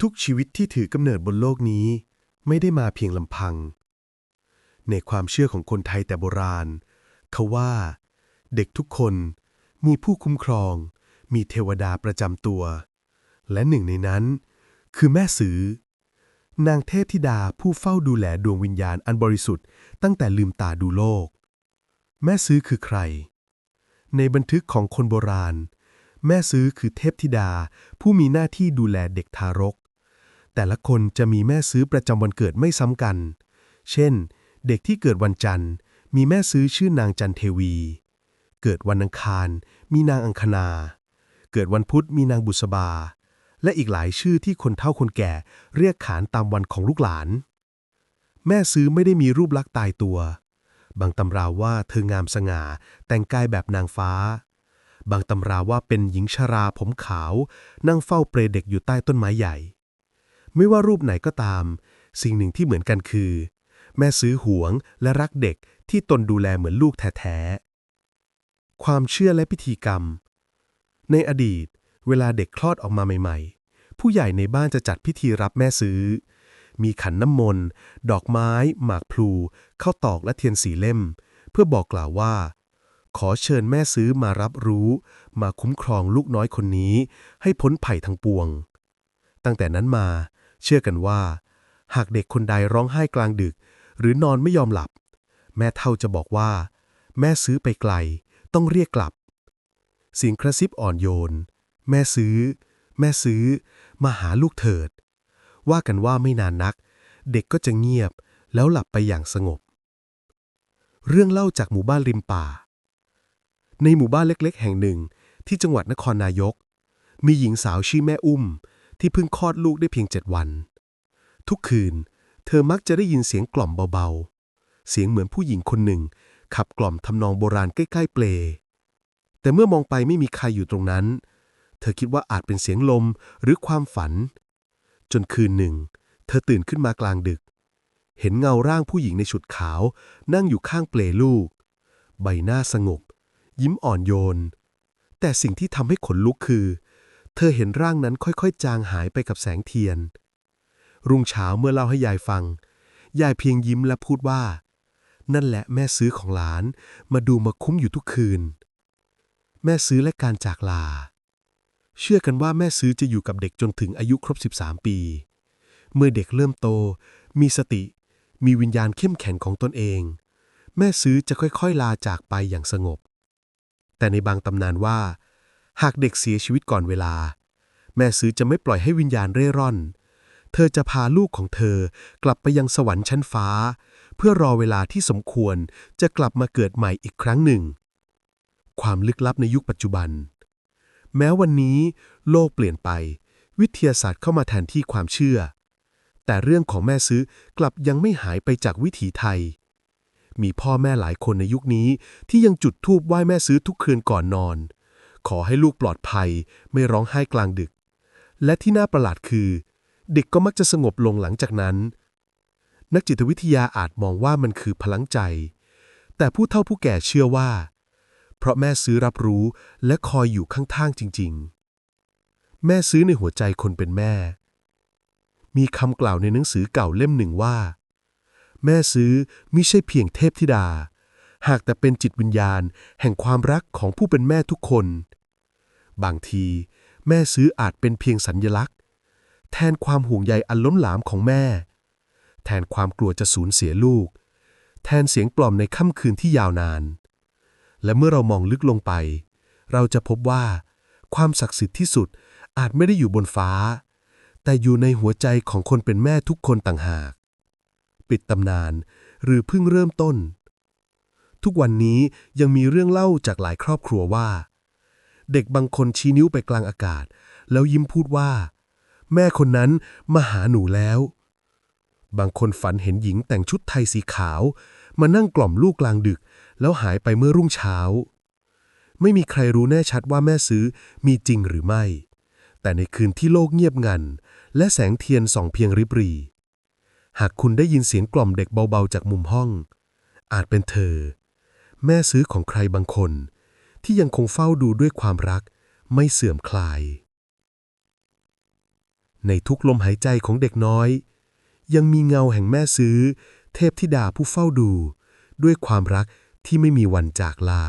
ทุกชีวิตที่ถือกำเนิดบนโลกนี้ ไม่ได้มาเพียงลำพัง ในความเชื่อของคนไทยแต่โบราณ เขาว่า เด็กทุกคนมีผู้คุ้มครอง มีเทวดาประจำตัว และหนึ่งในนั้น คือแม่สือนางเทพธิดาผู้เฝ้าดูแลดวงวิญญาณอันบริสุทธิ์ตั้งแต่ลืมตาดูโลก แม่ซื้อคือใคร ในบันทึกของคนโบราณ แม่ซื้อคือเทพธิดาผู้มีหน้าที่ดูแลเด็กทารก แต่ละคนจะมีแม่ซื้อประจำวันเกิดไม่ซ้ำกัน เช่น เด็กที่เกิดวันจันทร์ มีแม่ซื้อชื่อนางจันเทวี เกิดวันอังคาร มีนางอังคณา เกิดวันพุธมีนางบุษบา และอีกหลายชื่อที่คนเฒ่าคนแก่เรียกขานตามวันของลูกหลาน แม่ซื้อไม่ได้มีรูปลักษณ์ตายตัว บางตำราว่าเธองามสง่า แต่งกายแบบนางฟ้า บางตำราว่าเป็นหญิงชราผมขาว นั่งเฝ้าเปรเด็กอยู่ใต้ต้นไม้ใหญ่ ไม่ว่ารูปไหนก็ตาม สิ่งหนึ่งที่เหมือนกันคือ แม่ซื้อหวงและรักเด็กที่ตนดูแลเหมือนลูกแท้ๆ ความเชื่อและพิธีกรรม ในอดีต เวลาเด็กคลอดออกมาใหม่ๆ ผู้ใหญ่ในบ้านจะจัดพิธีรับแม่ซื้อ มีขันน้ำมนต์ ดอกไม้ หมากพลูข้าวตอกและเทียนสีเล่ม เพื่อบอกกล่าวว่า ขอเชิญแม่ซื้อมารับรู้ มาคุ้มครองลูกน้อยคนนี้ ให้พ้นภัยทั้งปวง ตั้งแต่นั้นมา เชื่อกันว่า หากเด็กคนใดร้องไห้กลางดึก หรือนอนไม่ยอมหลับ แม่เท่าจะบอกว่า แม่ซื้อไปไกล ต้องเรียกกลับ เสียงกระซิบอ่อนโยน แม่ซื้อ แม่ซื้อ มาหาลูกเถิด ว่ากันว่าไม่นานนัก เด็กก็จะเงียบแล้วหลับไปอย่างสงบ เรื่องเล่าจากหมู่บ้านริมป่า ในหมู่บ้านเล็กๆ แห่งหนึ่งที่จังหวัดนครนายก มีหญิงสาวชื่อแม่อุ้ม ที่เพิ่งคลอดลูกได้เพียงเจ็ดวัน ทุกคืน เธอมักจะได้ยินเสียงกล่อมเบาๆ เสียงเหมือนผู้หญิงคนหนึ่ง ขับกล่อมทำนองโบราณใกล้ๆเปล แต่เมื่อมองไปไม่มีใครอยู่ตรงนั้น เธอคิดว่าอาจเป็นเสียงลมหรือความฝัน จนคืนหนึ่ง เธอตื่นขึ้นมากลางดึก เห็นเงาร่างผู้หญิงในชุดขาว นั่งอยู่ข้างเปลลูก ใบหน้าสงบ ยิ้มอ่อนโยน แต่สิ่งที่ทำให้ขนลุกคือเเธอเห็นร่างนั้นค่อยๆ จางหายไปกับแสงเทียน รุ่งเช้าเมื่อเล่าให้ยายฟัง ยายเพียงยิ้มและพูดว่า นั่นแหละแม่ซื้อของหลาน มาดูมาคุ้มอยู่ทุกคืน แม่ซื้อและการจากลา เชื่อกันว่าแม่ซื้อจะอยู่กับเด็กจนถึงอายุครบ 13 ปี เมื่อเด็กเริ่มโต มีสติ มีวิญญาณเข้มแข็งของตนเอง แม่ซื้อจะค่อยๆ ลาจากไปอย่างสงบ แต่ในบางตำนานว่า หากเด็กเสียชีวิตก่อนเวลา แม่ซื้อจะไม่ปล่อยให้วิญญาณเร่ร่อน เธอจะพาลูกของเธอกลับไปยังสวรรค์ชั้นฟ้า เพื่อรอเวลาที่สมควรจะกลับมาเกิดใหม่อีกครั้งหนึ่ง ความลึกลับในยุคปัจจุบัน แม้วันนี้ โลกเปลี่ยนไป วิทยาศาสตร์เข้ามาแทนที่ความเชื่อ แต่เรื่องของแม่ซื้อกลับยังไม่หายไปจากวิถีไทยมีพ่อแม่หลายคนในยุคนี้ที่ยังจุดธูปไหว้แม่ซื้อทุกคืนก่อนนอน ขอให้ลูกปลอดภัย ไม่ร้องไห้กลางดึก และที่น่าประหลาดคือ เด็กก็มักจะสงบลงหลังจากนั้น นักจิตวิทยาอาจมองว่ามันคือพลังใจ แต่ผู้เฒ่าผู้แก่เชื่อว่า เพราะแม่ซื้อรับรู้และคอยอยู่ข้างๆจริง ๆ แม่ซื้อในหัวใจคนเป็นแม่ มีคำกล่าวในหนังสือเก่าเล่มหนึ่งว่า แม่ซื้อไมิใช่เพียงเทพธิดา หากแต่เป็นจิตวิญญาณแห่งความรักของผู้เป็นแม่ทุกคน บางทีแม่ซื้ออาจเป็นเพียงสัญญลักษณ์ แทนความห่วงใยอันล้นหลามของแม่ แทนความกลัวจะสูญเสียลูก แทนเสียงปลอมในค่ำคืนที่ยาวนาน และเมื่อเรามองลึกลงไป เราจะพบว่า ความศักดิ์สิทธิ์ที่สุดอาจไม่ได้อยู่บนฟ้า แต่อยู่ในหัวใจของคนเป็นแม่ทุกคนต่างหาก ปิดตำนานหรือเพิ่งเริ่มต้น ทุกวันนี้ยังมีเรื่องเล่าจากหลายครอบครัวว่า เด็กบางคนชี้นิ้วไปกลางอากาศ แล้วยิ้มพูดว่า แม่คนนั้นมาหาหนูแล้ว บางคนฝันเห็นหญิงแต่งชุดไทยสีขาว มานั่งกล่อมลูกกลางดึก แล้วหายไปเมื่อรุ่งเช้า ไม่มีใครรู้แน่ชัดว่าแม่ซื้อมีจริงหรือไม่ แต่ในคืนที่โลกเงียบงัน และแสงเทียนส่องเพียงริบหรีหากคุณได้ยินเสียงกล่อมเด็กเบาๆจากมุมห้อง อาจเป็นเธอ แม่ซื้อของใครบางคน ที่ยังคงเฝ้าดูด้วยความรัก ไม่เสื่อมคลาย ในทุกลมหายใจของเด็กน้อย ยังมีเงาแห่งแม่ซื้อ เทพธิดาผู้เฝ้าดู ด้วยความรักที่ไม่มีวันจากลา